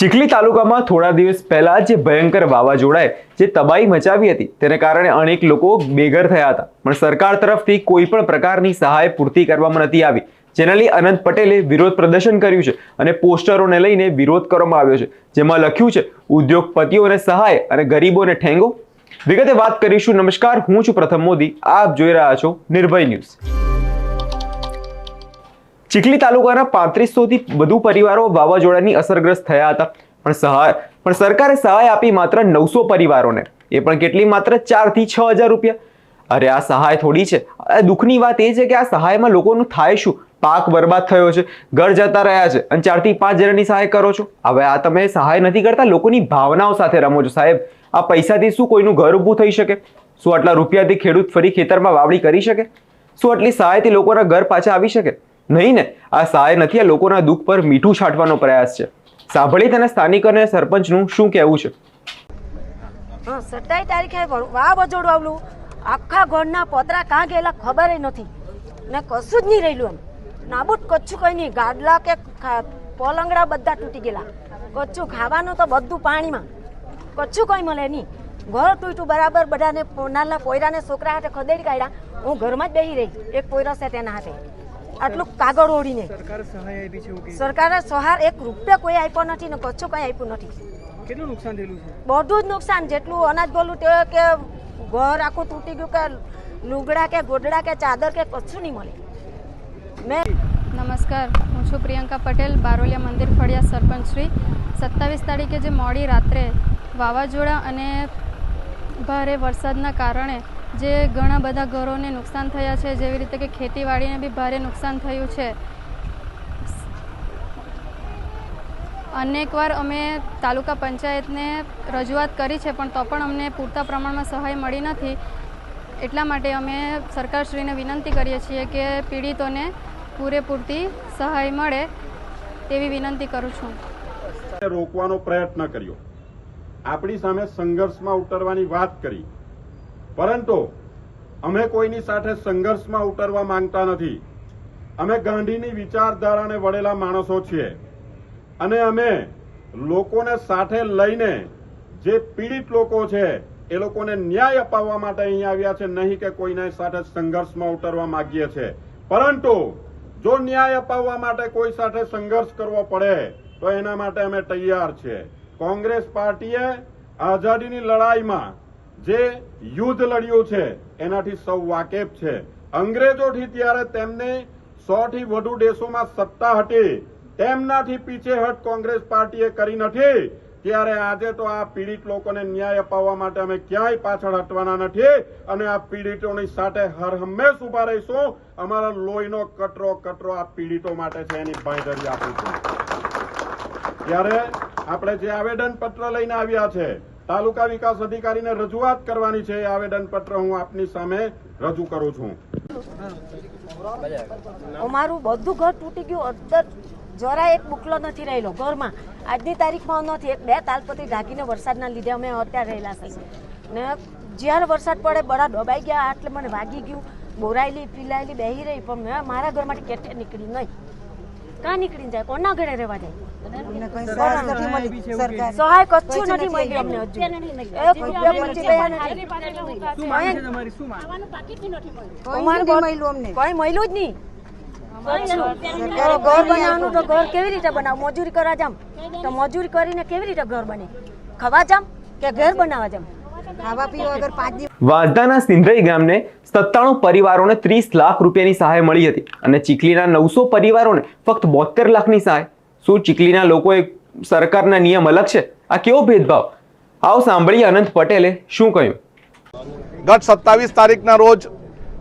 ચીખલી તાલુકામાં થોડા દિવસ પહેલા જે ભયંકર વાવાઝોડાએ જે તબાહી મચાવી હતી, તેને કારણે અનેક લોકો બેઘર થયા હતા. પણ સરકાર તરફથી કોઈ પણ પ્રકારની સહાય પૂર્તિ કરવામાં નથી આવી. જેના લઈ અનંત પટેલે વિરોધ પ્રદર્શન કર્યું છે અને પોસ્ટરોને લઈને વિરોધ કરવામાં આવ્યો છે. જેમાં લખ્યું છે ઉદ્યોગપતિઓને સહાય અને ગરીબોને ઠેંગો. વિગતે વાત કરીશું. નમસ્કાર, હું છું પ્રથમ મોદી. આપ જોઈ રહ્યા છો નિર્ભય ન્યૂઝ. ચીખલી તાલુકાના પાંત્રીસોથી વધુ પરિવારો વાવાઝોડાની અસરગ્રસ્ત થયા હતા. પણ સહાય પણ સરકારે સહાય આપી માત્ર નવસો પરિવારોને. એ પણ કેટલી માત્ર ચારથી છ હજાર રૂપિયા? અરે આ સહાય થોડી છે. દુઃખની વાત એ છે કે આ સહાયમાં લોકોનું થાય શું? પાક બરબાદ થયો છે, ઘર જતા રહ્યા છે, અને ચારથી પાંચ જણાની સહાય કરો છો? હવે આ તમે સહાય નથી કરતા, લોકોની ભાવનાઓ સાથે રમો છો. સાહેબ, આ પૈસાથી શું કોઈનું ઘર ઊભું થઈ શકે? શું આટલા રૂપિયાથી ખેડૂત ફરી ખેતરમાં વાવણી કરી શકે? શું આટલી સહાયથી લોકોના ઘર પાછા આવી શકે? નહીં ને? આ સહાય નથી, આ લોકોના દુઃખ પર મીઠું છાંટવાનો પ્રયાસ છે. સાંભળી તેના સ્થાનિક અને સરપંચનું શું કહેવું છે? સત્તાવીસ તારીખે વાવ બજોડું આવલું આખા ઘરના પોતરા કાં ગયેલા ખબર નથી. ને કશું જ નહીં રહેલું એમ. નાબૂદ કચ્છું કંઈ નહીં. ગાડલા કે પલંગડા બધા તૂટી ગયેલા. કચ્છું ખાવાનું તો બધું પાણીમાં. કચ્છું કંઈ મળે નહીં. ઘર તૂટ્યું બરાબર, બધાને નાના પોયરાને છોકરા હાથે ખદેડી કાઢ્યા. હું ઘરમાં જ બેસી રહી. એક પોયરો છે તેના હાથે. આટલું કાગળ ઓળીને સરકાર સહાય આપી છે એવું કે સરકારે સહાર એક રૂપિયા કોઈ આપ્યો નથી ને કચ્છો કંઈ આપ્યું નથી. કેટલું નુકસાન થયેલું છે? બધું જ નુકસાન જેટલું અનાજ બોલું તે કે ઘર આખું તૂટી ગયું કે લુગડા કે ગોદડા કે ચાદર કે કશું નહીં મળે. મેં નમસ્કાર હું છું પ્રિયંકા પટેલ બારોલિયા મંદિર ફળિયા સરપંચ શ્રી. સત્તાવીસ તારીખે જે મોડી રાત્રે વાવાઝોડા અને ભારે વરસાદના કારણે જે ઘણા બધા ઘરોને નુકસાન થયા છે, જેવી રીતે કે ખેતીવાડીને બી ભારે નુકસાન થયું છે. અનેકવાર અમે તાલુકા પંચાયતને રજૂઆત કરી છે, પણ તો પણ અમને પૂરતા પ્રમાણમાં સહાય મળી નથી. એટલા માટે અમે સરકારશ્રીને વિનંતી કરીએ છીએ કે પીડિતોને પૂરેપૂરતી સહાય મળે તેવી વિનંતી કરું છું. રોકવાનો પ્રયત્ન કર્યો. આપણી સામે સંઘર્ષમાં ઉતરવાની વાત કરી. પરંતુ અમે કોઈની સાથે સંઘર્ષમાં ઉતરવા માંગતા નથી. અમે ગાંધીની વિચારધારાને વળેલા માણસો છીએ. અને અમે લોકોને સાથે લઈને જે પીડિત લોકો છે, એ લોકોને ન્યાય અપાવવા માટે અહીંયા આવ્યા છે, નહીં કે કોઈને સાથે સંઘર્ષમાં ઉતરવા માંગીએ છે. પરંતુ જો ન્યાય અપાવવા માટે કોઈ સાથે સંઘર્ષ કરવો પડે, તો એના માટે અમે તૈયાર છીએ. કોંગ્રેસ પાર્ટીએ આઝાદીની લડાઈમાં જે યુદ્ધ લડ્યું છે, એનાથી સૌ વાકેફ છે. અંગ્રેજોથી ત્યારે તેમને સો થી વધુ દેશોમાં સત્તા હતી. તેમનાથી પીછેહટ કોંગ્રેસ પાર્ટીએ કરી નથી. ત્યારે આજે તો આ પીડિત લોકોને ન્યાય અપાવવા માટે અમે ક્યાંય પાછળ હટવાના નથી અને આ પીડિતોની સાથે હર હંમેશ ઊભા રહીશું. અમારા લોહીનો કટરો કટરો આ પીડિતો માટે છે એની બાંયધરી આપીશું ત્યારે આપણે જે આવેદન પત્ર લઈને આવ્યા છે તાલુકા વિકાસ અધિકારીને રજૂઆત કરવાની છે. એ આવેદન પત્ર હું આપની સામે રજૂ કરું છું. અમારું બધું ઘર તૂટી ગયું. અડધર જરા એક બુકલો નથી રહેલો ઘરમાં. આજની તારીખમાં નથી. એક બે તાલપતિ ઢાંકીને વરસાદના લીધે અમે અત્યારે રહેલા છે ને જ્યારે વરસાદ પડે બડા ડબાઈ ગયા એટલે મને વાગી ગયું. બોરાયેલી, પીલાયેલી, બેહી રહી. પણ મેં મારા ઘરમાંથી કેટે નીકળી નહીં. કાં નીકળી જાય? કોના ઘરે રહેવા જાય? સહાય નથી મળી અમને હજુ. એક રૂપિયા નથી કોઈ મળ્યું. જ નહીં. ઘર બનાવવાનું તો ઘર કેવી રીતે બનાવ? મજૂરી કરવા જામ. તો મજૂરી કરીને કેવી રીતે ઘર બને? ખવા જામ કે ઘર બનાવવા જામ? વાંસદાના સિંધઈ ગામને સત્તાણું પરિવારોને ત્રીસ લાખ રૂપિયાની સહાય મળી હતી અને ચીખલીના નવસો પરિવારોને ફક્ત બોતેર લાખની સહાય. શું ચીખલીના લોકોએ સરકારના નિયમ અલગ છે? આ કેવો ભેદભાવ? આવો સાંભળીએ અનંત પટેલે શું કહ્યું? ગત સત્તાવીસ તારીખના રોજ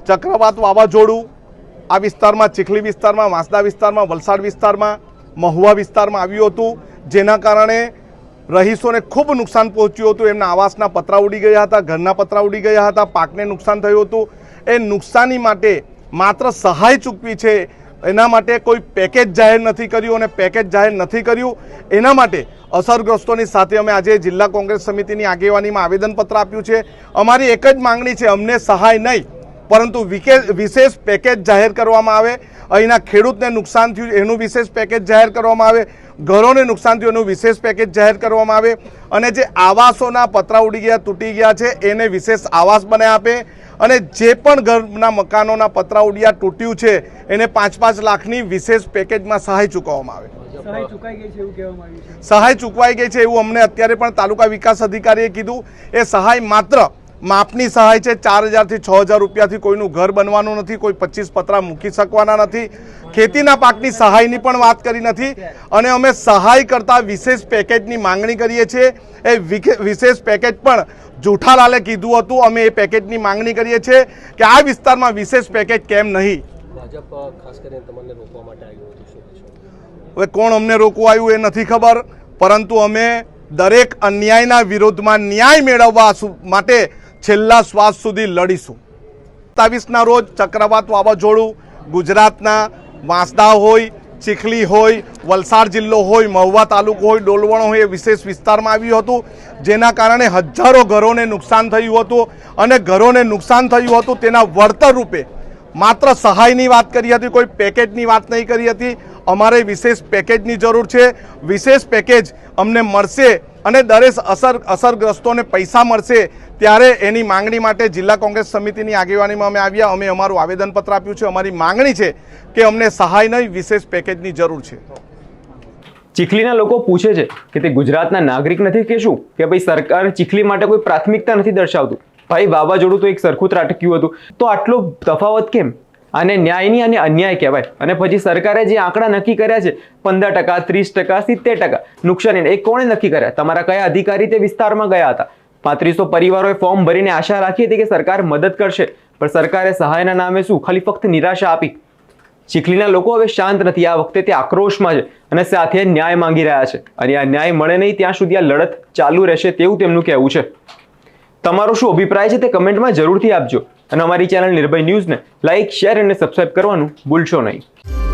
ચક્રવાત વાવાઝોડું આ વિસ્તારમાં ચીખલી વિસ્તારમાં વાંસદા વિસ્તારમાં વલસાડ વિસ્તારમાં મહુવા વિસ્તારમાં આવ્યું હતું. જેના કારણે રહીશોને ખૂબ નુકસાન પહોંચ્યું હતું. એમના આવાસના પતરા ઉડી ગયા હતા, ઘરના પતરા ઉડી ગયા હતા, પાકને નુકસાન થયું હતું. એ નુકસાની માટે માત્ર સહાય ચૂકવી છે. એના માટે કોઈ પેકેજ જાહેર નથી કર્યું અને પેકેજ જાહેર નથી કર્યું. એના માટે અસરગ્રસ્તોની સાથે અમે આજે જિલ્લા કોંગ્રેસ સમિતિની આગેવાનીમાં આવેદનપત્ર આપ્યું છે. અમારી એક જ માંગણી છે, અમને સહાય નહીં, પરંતુ વિશેષ પેકેજ જાહેર કરવામાં આવે. અહીંના ખેડૂતને નુકસાન થયું એનું વિશેષ પેકેજ જાહેર કરવામાં આવે ઘરોને નુકસાન થયું એનું વિશેષ પેકેજ જાહેર કરવામાં આવે અને જે આવાસોના પતરા ઉડી ગયા તૂટી ગયા છે એને વિશેષ આવાસ બનાવી આપે અને જે પણ ઘરના મકાનોના પતરા ઉડ્યા તૂટ્યું છે એને પાંચ પાંચ લાખની વિશેષ પેકેજમાં સહાય ચૂકવવામાં આવે. સહાય ચૂકવાઈ ગઈ છે એવું અમને અત્યારે પણ તાલુકા વિકાસ અધિકારીએ કીધું. એ સહાય માત્ર માપની સહાય છે ચાર હજારથી છ હજાર રૂપિયાથી કોઈનું ઘર બનવાનું નથી કોઈ પચીસ પતરા મૂકી શકવાના નથી. ખેતીના પાકની સહાયની પણ વાત કરી નથી. અને અમે સહાય કરતા વિશેષ પેકેજની માંગણી કરીએ છીએ. એ વિશેષ પેકેજ પણ જૂઠાલાલે કીધું હતું. અમે એ પેકેજની માંગણી કરીએ છીએ કે આ વિસ્તારમાં વિશેષ પેકેજ કેમ નહીં? હવે કોણ અમને રોકવા આવ્યું એ નથી ખબર. પરંતુ અમે દરેક અન્યાયના વિરોધમાં ન્યાય મેળવવા માટે છેલ્લા શ્વાસ સુધી લડીશું. સત્તાવીસના રોજ ચક્રવાત વાવાઝોડું, ગુજરાતના વાંસદા હોય, ચીખલી હોય, વલસાડ જિલ્લો હોય, મહુવા તાલુકો હોય, ડોલવણ હોય એ વિશેષ વિસ્તારમાં આવ્યું હતું. જેના કારણે હજારો ઘરોને નુકસાન થયું હતું અને ઘરોને નુકસાન થયું હતું તેના વળતર રૂપે. માત્ર સહાયની વાત કરી હતી, કોઈ પેકેજની વાત નહીં કરી હતી. અમારે વિશેષ પેકેજની જરૂર છે. વિશેષ પેકેજ અમને મળશે અને દરેક અસર અસરગ્રસ્તોને પૈસા મળશે. ત્યારે એની માંગણી માટે જિલ્લા કોંગ્રેસ સમિતિની આગેવાનીમાં અમે આવ્યા. અમે અમારું આવેદનપત્ર આપ્યું છે. અમારી માંગણી છે કે અમને સહાય નહીં, વિશેષ પેકેજની જરૂર છે. ચીખલીના લોકો પૂછે છે કે તે ગુજરાતના નાગરિક નથી કે શું? કે ભાઈ સરકાર ચીખલી માટે કોઈ પ્રાથમિકતા નથી દર્શાવતું? ભાઈ, વાવાઝોડું તો એક સરખું ત્રાટક્યું હતું. તો આટલો તફાવત કેમ? આને ન્યાયની અને અન્યાય કહેવાય. અને પછી સરકારે જે આંકડા નક્કી કર્યા છે, પંદર ટકા, ત્રીસ ટકા, સિત્તેર ટકા નુકસાની એ કોણે નક્કી કર્યા? તમારા કયા અધિકારી તે વિસ્તારમાં ગયા હતા? પાંત્રીસો પરિવારોએ ફોર્મ ભરીને આશા રાખી હતી કે સરકાર મદદ કરશે, પણ સરકારે સહાયના નામે શું ખાલી ફક્ત નિરાશા આપી? ચીખલીના લોકો હવે શાંત નથી. આ વખતે તે આક્રોશમાં છે અને સાથે ન્યાય માંગી રહ્યા છે. અને આ ન્યાય મળે નહીં ત્યાં સુધી આ લડત ચાલુ રહેશે તેવું તેમનું કહેવું છે. તમારો શું અભિપ્રાય છે તે કમેન્ટમાં જરૂરથી આપજો. અને અમારી ચેનલ નિર્ભય ન્યૂઝને લાઇક શેર અને સબસ્ક્રાઇબ કરવાનું ભૂલશો નહીં.